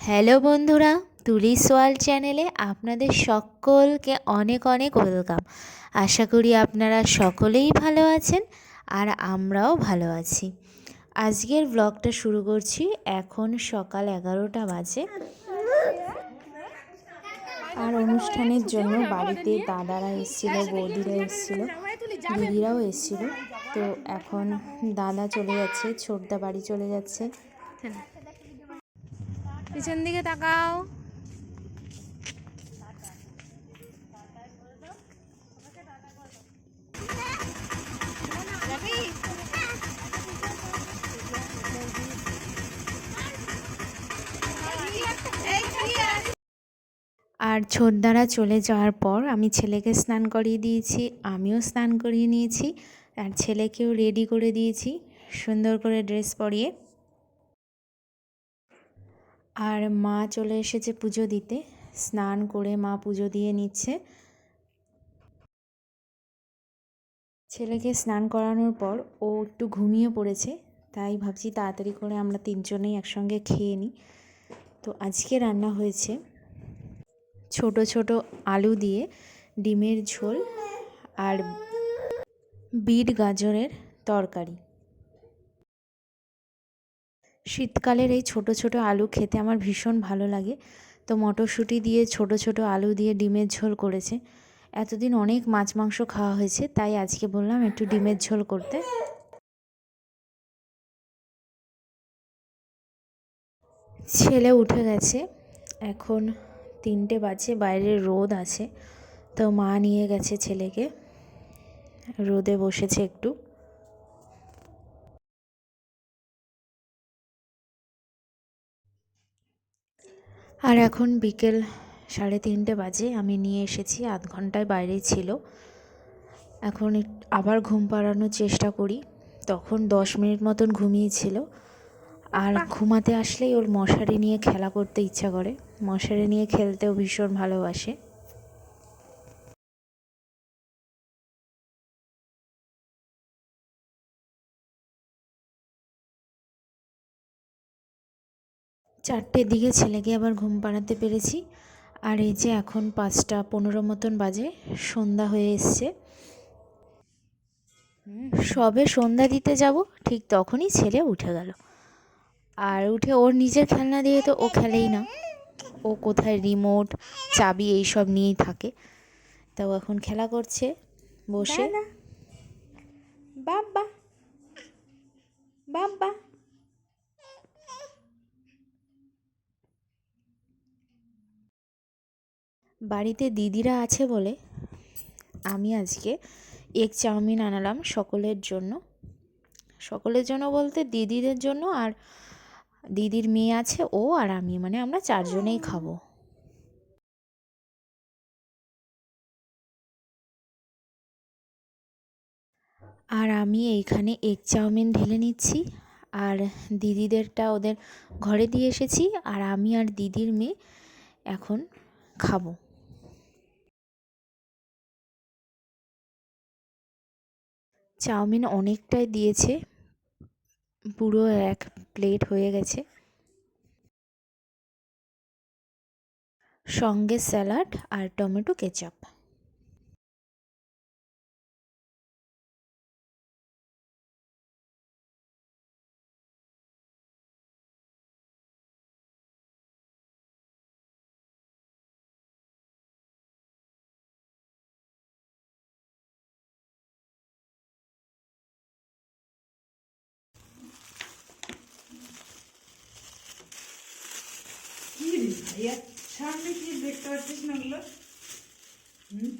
Hello বন্ধুরা তুলি সোয়াল চ্যানেলে আপনাদের সকলকে অনেক অনেক ওয়েলকাম। আশা করি আপনারা সকলেই ভালো আছেন আর আমরাও ভালো আছি। আজকের ব্লগটা শুরু করছি এখন সকাল এগারোটা বাজে। আর অনুষ্ঠানের জন্য বাড়িতে দাদারা এসেছিল, বৌদিরা এসেছিল, দিদিরাও এসেছিল। তো এখন দাদা চলে যাচ্ছে, ছোটদা বাড়ি চলে যাচ্ছে। পিছন দিকে তাকাও। আর ছোটদারা চলে যাওয়ার পর আমি ছেলেকে স্নান করিয়ে দিয়েছি, আমিও স্নান করিয়ে নিয়েছি, আর ছেলেকেও রেডি করে দিয়েছি, সুন্দর করে ড্রেস পরিয়ে। আর মা চলে এসেছে পুজো দিতে। স্নান করে মা পুজো দিয়ে নিচ্ছে। ছেলেকে স্নান করানোর পর ও একটু ঘুমিয়ে পড়েছে, তাই ভাবছি তাড়াতাড়ি করে আমরা তিনজনেই একসঙ্গে খেয়ে নিই। তো আজকে রান্না হয়েছে ছোট ছোট আলু দিয়ে ডিমের ঝোল আর বিট গাজরের তরকারি। শীতকালের এই ছোট ছোট আলু খেতে আমার ভীষণ ভালো লাগে। তো মটরশুঁটি দিয়ে ছোট ছোট আলু দিয়ে ডিমের ঝোল করেছে। এতদিন অনেক মাছ, মাংস খাওয়া হয়েছে, তাই আজকে বললাম একটু ডিমের ঝোল করতে। ছেলে উঠে গেছে, এখন তিনটে বাজে, বাইরে রোদ আছে। তো মা নিয়ে গেছে ছেলেকে, রোদে বসেছে একটু। আর এখন বিকেল সাড়ে তিনটে বাজে, আমি নিয়ে এসেছি, আধ ঘন্টায় বাইরে ছিল। এখন আবার ঘুম পাড়ানোর চেষ্টা করি। তখন দশ মিনিট মতন ঘুমিয়েছিল আর ঘুমাতে আসলেই ওর মশারি নিয়ে খেলা করতে ইচ্ছা করে। মশারি নিয়ে খেলতেও ভীষণ ভালোবাসে। চারটের দিকে ছেলেকে আবার ঘুম পাড়াতে পেরেছি। আর এই যে এখন পাঁচটা পনেরো মতন বাজে, সন্ধ্যা হয়ে এসছে। সবে সন্ধ্যা দিতে যাব, ঠিক তখনই ছেলে উঠে গেল। আর উঠে ওর নিজের খেলনা দিয়ে তো ও খেলেই না। ও কোথায় রিমোট, চাবি এইসব নিয়েই থাকে। তাও এখন খেলা করছে, বসে। বাবা বাবা বাড়িতে দিদিরা আছে বলে আমি আজকে এগ চাউমিন আনালাম সকলের জন্য। সকলের জন্য বলতে দিদিদের জন্য আর দিদির মেয়ে আছে, ও আর আমি মানে আমরা চারজনেই খাব। আর আমি এইখানে এগ চাউমিন ঢেলে নিচ্ছি আর দিদিদেরটা ওদের ঘরে দিয়ে এসেছি আর আমি আর দিদির মেয়ে এখন খাব। চাউমিন অনেকটাই দিয়েছে। পুরো এক প্লেট হয়ে গেছে। সঙ্গে স্যালাড আর টমেটো কেচাপ। ভাইয়া সামনে কি দেখতে পাচ্ছিস না ওগুলো হুম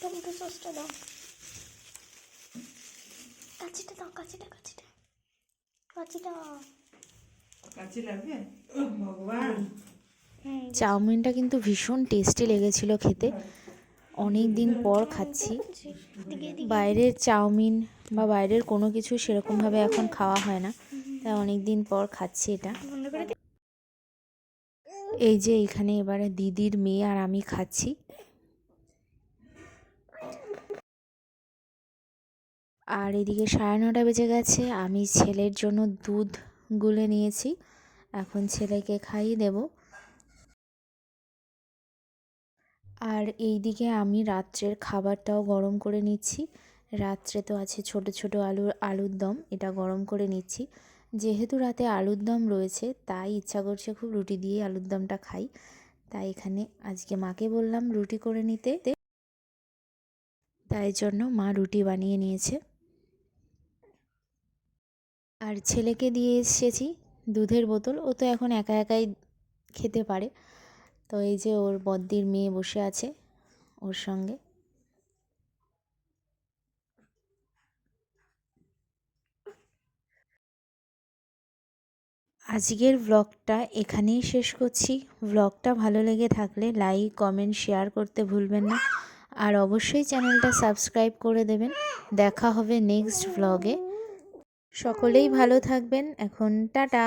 টমেটো সসটা দাও কাঁচিটা দাও কাঁচিটা কাঁচিটা কাঁচিটা কাছে লাগবে ও ভগবান চাউমিনটা কিন্তু ভীষণ টেস্টি লেগেছিল খেতে। অনেক দিন পর খাচ্ছি। বাইরের চাউমিন বা বাইরের কোনো কিছু সেরকমভাবে এখন খাওয়া হয় না। তাই অনেক দিন পর খাচ্ছি এটা। এই যে এখানে এবারে দিদির মেয়ে আর আমি খাচ্ছি। আর এদিকে সাড়ে নটা বেজে গেছে আমি ছেলের জন্য দুধ গুলে নিয়েছি। এখন ছেলেকে খাইয়ে দেব। আর এইদিকে আমি রাত্রের খাবারটাও গরম করে নিচ্ছি। রাত্রে তো আছে ছোট ছোট আলুর আলুর দম এটা গরম করে নিচ্ছি। যেহেতু রাতে আলুর দম রয়েছে, তাই ইচ্ছা করছে খুব রুটি দিয়ে আলুর দমটা খাই। তাই এখানে আজকে মাকে বললাম রুটি করে নিতে। তাই জন্য মা রুটি বানিয়ে নিয়েছে। আর ছেলেকে দিয়ে এসেছি দুধের বোতল। ও তো এখন একা একাই খেতে পারে। তো এই যে ওর বদ্দির মেয়ে বসে আছে ওর সঙ্গে। আজকের ব্লগটা এখানেই শেষ করছি। ব্লগটা ভালো লেগে থাকলে লাইক কমেন্ট শেয়ার করতে ভুলবেন না। আর অবশ্যই চ্যানেলটা সাবস্ক্রাইব করে দেবেন। দেখা হবে নেক্সট ব্লগে সকলেই ভালো থাকবেন। এখন টাটা।